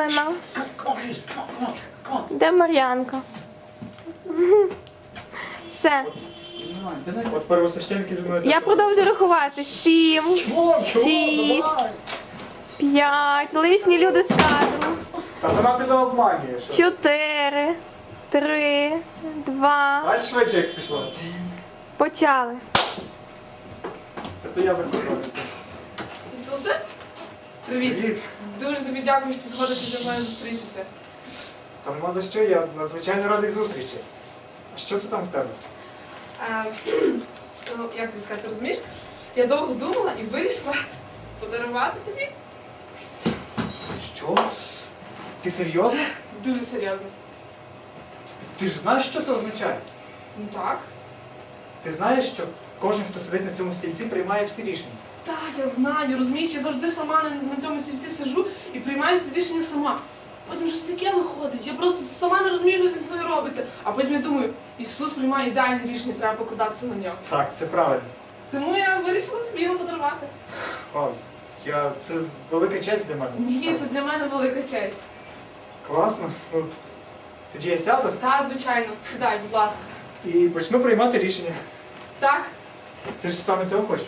Лена. Де Мар'янка? Все. От первосвященники зі мною. Я продовжую рахувати. Сім, шість, п'ять. Лишні люди з кадру. Та вона тебе обманює. що? Чотири, три, два. Бачиш швидше, як пішло. Почали. Та то я заходжу. Привіт. Привіт. Дуже тобі дякую, що ти згодився зі мною зустрітися. Та нема за що, я надзвичайно радий зустрічі. А що це там в тебе? А, ну, як тобі сказати, розумієш? Я довго думала і вирішила подарувати тобі. Що? Ти серйозно? дуже серйозно. Ти ж знаєш, що це означає? Ну так. Ти знаєш, що кожен, хто сидить на цьому стільці, приймає всі рішення. Так, я знаю, розумієш, я завжди сама на, на цьому стільці сижу і приймаю рішення сама. Потім щось таке виходить, я просто сама не розумію, що зі мною робиться. А потім я думаю, Ісус приймає ідеальне рішення, треба покладатися на нього. Так, це правильно. Тому я вирішила тобі його подарувати. О, я... Це велика честь для мене. Ні, це для мене велика честь. Класно. Ну, тоді я сяду Та, звичайно, сідай, будь ласка. і почну приймати рішення. Так, Ти ж саме цього хочеш.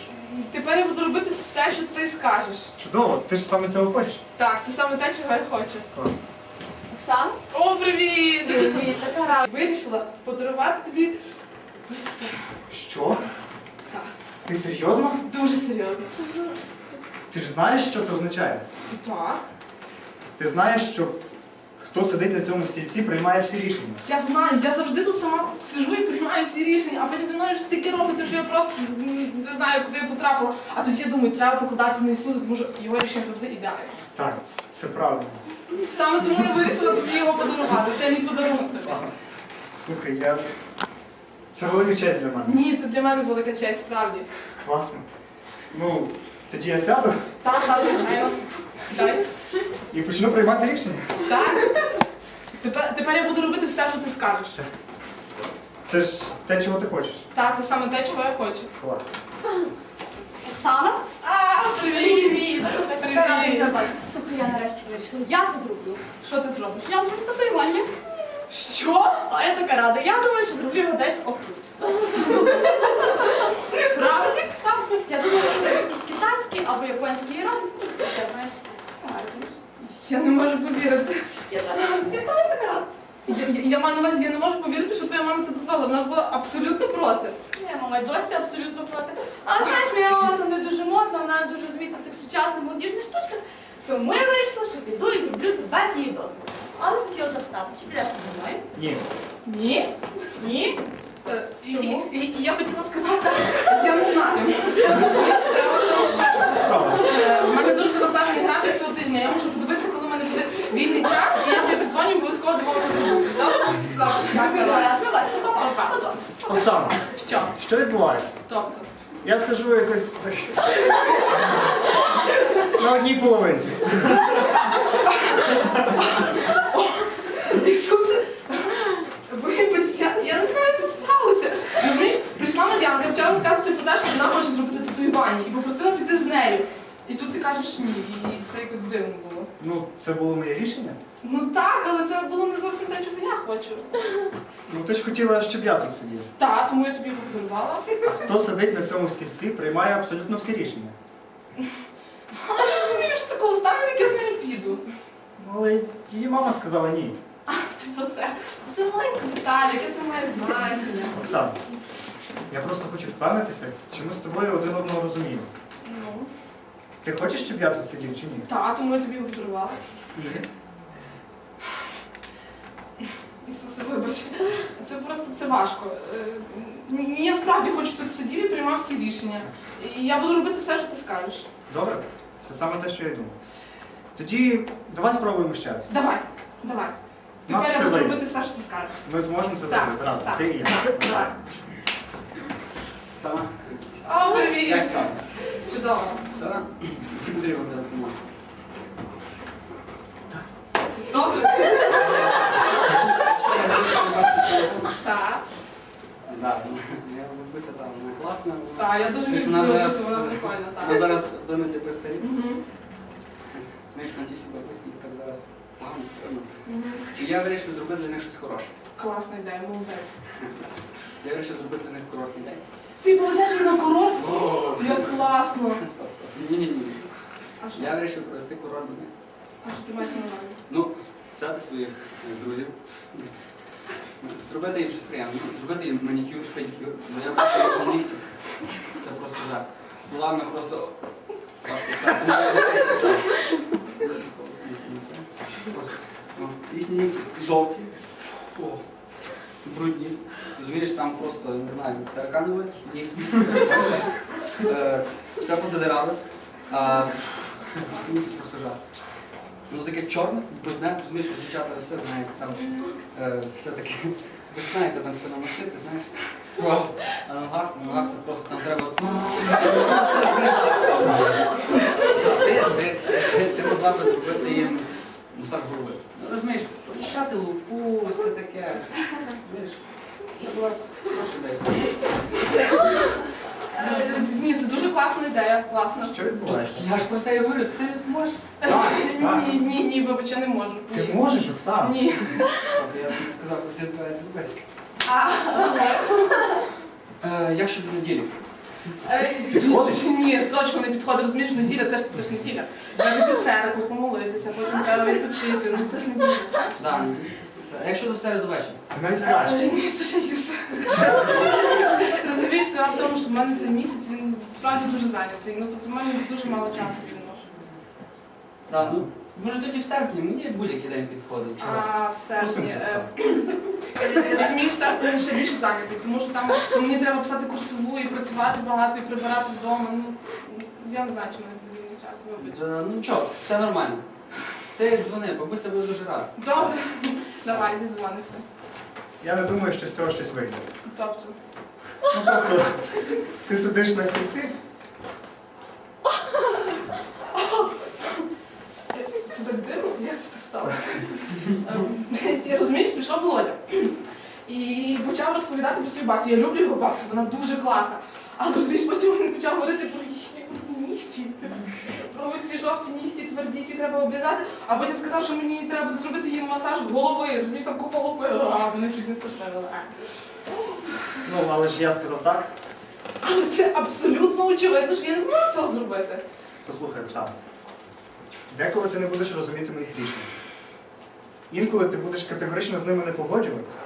Тепер я буду робити все, що ти скажеш. Чудово, ти ж саме цього хочеш. Так, це саме те, чого я хочу. Класно. Оксана? О, привіт! Привіт, така рада. Вирішила подарувати тобі ось це. Що? Так, Ти серйозно? дуже серйозно. Ти ж знаєш, що це означає? Так. Ти знаєш, що хто сидить на цьому стільці, приймає всі рішення. Я знаю, я завжди тут сама сижу і приймаю всі рішення, а потім зі мною щось таке робиться, що я просто не знаю, куди я потрапила. А тоді я думаю, треба покладатися на Ісуса, тому що його рішення завжди ідеальне. Так, це правильно. Саме тому я вирішила тобі його подарувати. Це мій подарунок тобі. Слухай, я. Це велика честь для мене. Ні, це для мене велика честь, справді. Класно. Ну, тоді я сяду Так, так, звичайно. Сідай. І почну приймати рішення. Так. Тепер, тепер я буду робити все, що ти скажеш. Це ж те, чого ти хочеш. Так, це саме те, чого я хочу. Класно. Оксана? А, привіт! Привіт! Привіт! Слухай, я нарешті вирішила. Я це зроблю. Що ти зробиш? Я зроблю татуювання. Що? А я така рада. Я думаю, що зроблю його десь отут. Справді? Так, я думаю, що це якийсь китайський або японський іерогліф. Я знаєш, гарно. Я не можу повірити. Я теж я така рада. Я, я, я маю на увазі, я не можу повірити, що твоя мама це дозволила. Вона ж була абсолютно проти. Ні, мама й досі абсолютно проти. Але знаєш, моя мама там не дуже модна, вона не дуже розуміється в тих сучасних молодіжних штучках. Тому я вирішила, що піду і зроблю це без її дозволу. Але хотіла запитати, чи підеш ти зі мною? Ні. Ні? Ні? Е, І, і, і, і я хотіла сказати, я не знаю. Справа в тому, що Е, У мене дуже завантажений графік цього тижня. Я мушу подивитися, коли в мене буде вільний час, і я тобі подзвоню обов'язково домовимося про зустріч. Добре? Так, давай, давай, Па-па. давай. Оксана, Що? що відбувається? Тобто? Я сижу якось так. На одній половинці. Ісусе, вибач, я, я не знаю, що сталося. Розумієш, прийшла Мар'янка, розказувати про те, що вона хоче зробити татуювання, і попросила піти з нею. І тут ти кажеш ні, і це якось дивно. Ну, це було моє рішення. Ну так, але це було не зовсім те, чого я хочу. Ну ти ж хотіла, щоб я тут сидів. Так, тому я тобі його подарувала. Хто сидить на цьому стільці, приймає абсолютно всі рішення. Але я розумію, що такого стане, як я з нею піду. Ну, але її мама сказала ні. А, ти про це. Це маленька деталь, яке це має значення. Оксана, я просто хочу впевнитися, чи ми з тобою один одного розуміємо. Ти хочеш, щоб я тут сидів чи ні? так, тому я тобі його подарувала. Ні. Ісусе, вибач, це просто це важко. Е, Ні, я справді хочу тут сидів і приймав всі рішення. І я буду робити все, що ти скажеш. Добре? Це саме те, що я думав. Тоді давай спробуємо ще раз. Давай, давай. У нас Тепер я це буду вийде. робити все, що ти скажеш. Ми зможемо це Так, зробити разом. так. Ти і я. Давай. О, привіт! як там? Чудово. Потрібна буде допомога. Добре? Хочу побачити телефон? Так. Я бабуся там, вона класна. Так, я дуже люблю вона зараз, вона прикольна, вона так. зараз дома для престарів. Мгм. Смієш на тісі бабусі, і так зараз погано І я вирішив зробити для них щось хороше. Класна ідея, молодець. Я вирішив зробити для них курортний день. Ти повезеш їх на курорт? Як класно. Стоп, стоп. Ні, ні, ні. А що? Я вирішив провести день. А що ти маєш на увазі? Ну, взяти своїх е, друзів, зробити їм щось приємне, зробити їм манікюр, педикюр. Ну я просто не нігті. Це просто жах. Словами просто важко писати. Ну. Просто, ну, Їхні нігті жовті, о, брудні. Розумієш, там просто, не знаю, таракановець, нігті. Е, Все позадиралось. Ну таке чорне, брудне, розумієш, що дівчата все знаєте, там е, все таке. Ви ж знаєте, там все намастити, знаєш. А на ногах, на ногах це просто там треба. Ти, ти, ти, ти могла би зробити їм масаж голови. Ну розумієш, почищати лупу, все таке. Е, Ні, це дуже класна ідея, класна. Що відбувається? Я ж про це і говорю, ти не можеш. Е. Ні, ні, ні, вибач, я не можу. Ти Ні. можеш, Оксана? Ні. Я тобі сказав, що ти. А, Е, Як щодо неділі? е, Підходить? Ні, точно не підходить. Розумієш, неділя, це ж це ж неділя. Йти в церкву, помолитися, потім треба відпочити. Ну це ж неділя. знаєш. Так, а якщо до середу вечора? Це навіть краще. Ні, це ще гірше. Розумієш, справа в тому, що в мене цей місяць він справді дуже зайнятий. Ну тобто в мене дуже мало часу вільного. Так, ну, може тоді в серпні, мені будь-який день підходить. А в серпні. Е, Розумієш, серпні він ще більше зайнятий, тому що там ну, мені треба писати курсову і працювати багато, і прибирати вдома. Ну я не знаю, чи в мене Е, Ну нічого, все нормально. Ти дзвони, бабуся буде дуже рада. Добре, давай, зізвонимося. Я не думаю, що з цього щось вийде. Тобто. Ну тобто, ти сидиш на стільці, Це так дивно, як це так сталося? Ем, І розумієш, прийшов Володя і почав розповідати про свою бабцю. Я люблю його бабцю, вона дуже класна. Але розумієш, потім він почав говорити про їхні нігті, про ці жовті нігті, тверді, які треба обрізати, а потім сказав, що мені треба буде зробити їм масаж голови, розумієш, там купа лупи, а мене чуть не стошнило. ну але ж я сказав так. Але це абсолютно очевидно, що я не зможу цього зробити. Послухай, Оксана. Деколи ти не будеш розуміти моїх рішень. Інколи ти будеш категорично з ними не погоджуватися.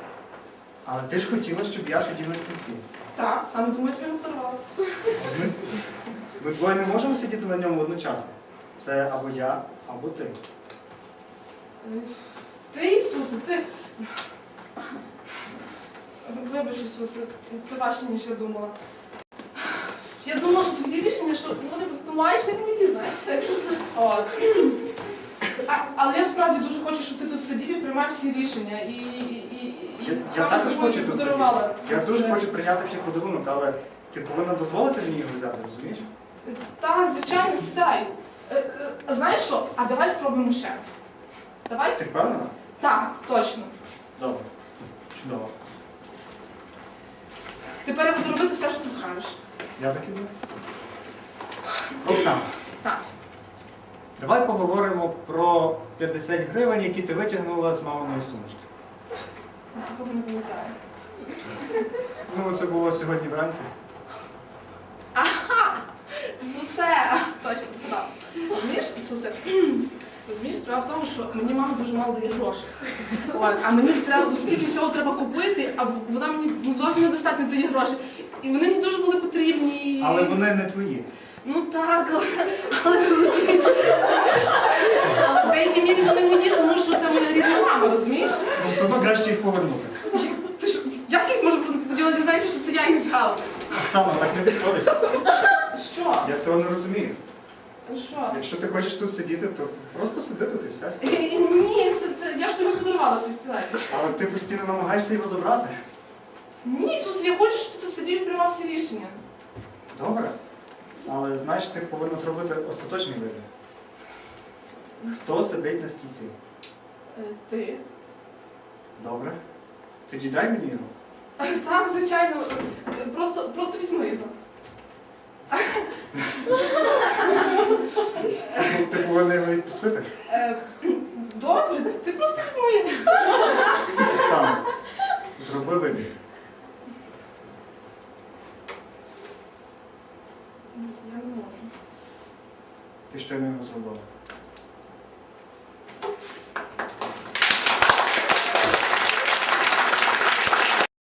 Але ти ж хотіла, щоб я сидів на стільці. Так, саме тому я тебе готувала. Ми, ми двоє не можемо сидіти на ньому одночасно. Це або я, або ти. Ти, Ісусе, ти. Вибач, Ісусе, це важче, ніж я думала. Я думала, що твої рішення, що вони ну, маєш як мені, знаєш. От. А, але я справді дуже хочу, щоб ти тут сидів і приймав всі рішення. І, і, і, Я, і я також хочу тут сидіти. подарувала. Я дуже хочу прийняти цей подарунок, але ти повинна дозволити мені його взяти, розумієш? Так, звичайно, сідай. Е, е, Знаєш що? А давай спробуємо ще раз. Давай? Ти впевнена? Так, точно. Добре. Чудово. Тепер я буду робити все, що ти скажеш. Я так і думаю. Оксана, Так. давай поговоримо про 50 гривень, які ти витягнула з маминої сумочки. Я такого не пам'ятаю. Ну, це було сьогодні вранці. Ага! Ну це. Розумієш, Ісусе, розумієш, справа в тому, що мені мама дуже мало дає грошей. А мені треба стільки всього треба купити, а вона мені ну, зовсім недостатньо дає грошей. І вони мені дуже були потрібні. Але вони не твої. Ну так, але, але розумієш. Але в деякій мірі вони мої, тому що це моя рідна мама, розумієш? Ну, все одно краще їх повернути. Ти що, як їх можу повернути? Тоді вони дізнаються, що це я їх взяла. Оксана, так не підходить. Що? Я цього не розумію. Ну що? Якщо ти хочеш тут сидіти, то просто сиди тут і все. Ні, це, це я ж тобі подарувала цей стілець. Але ти постійно намагаєшся його забрати. Ні, Ісус, я хочу, щоб ти тут сидів і приймав всі рішення. Добре. Але знаєш, ти повинна зробити остаточний вибір. Хто сидить на стільці? Е, Ти? Добре. Тоді дай мені його. Так, звичайно. Е, Просто, просто візьми його. Ти повинна його відпустити. Е, Добре, ти просто хвилює. Саме. зроби вибір. Я не можу. Ти ще не його зробила.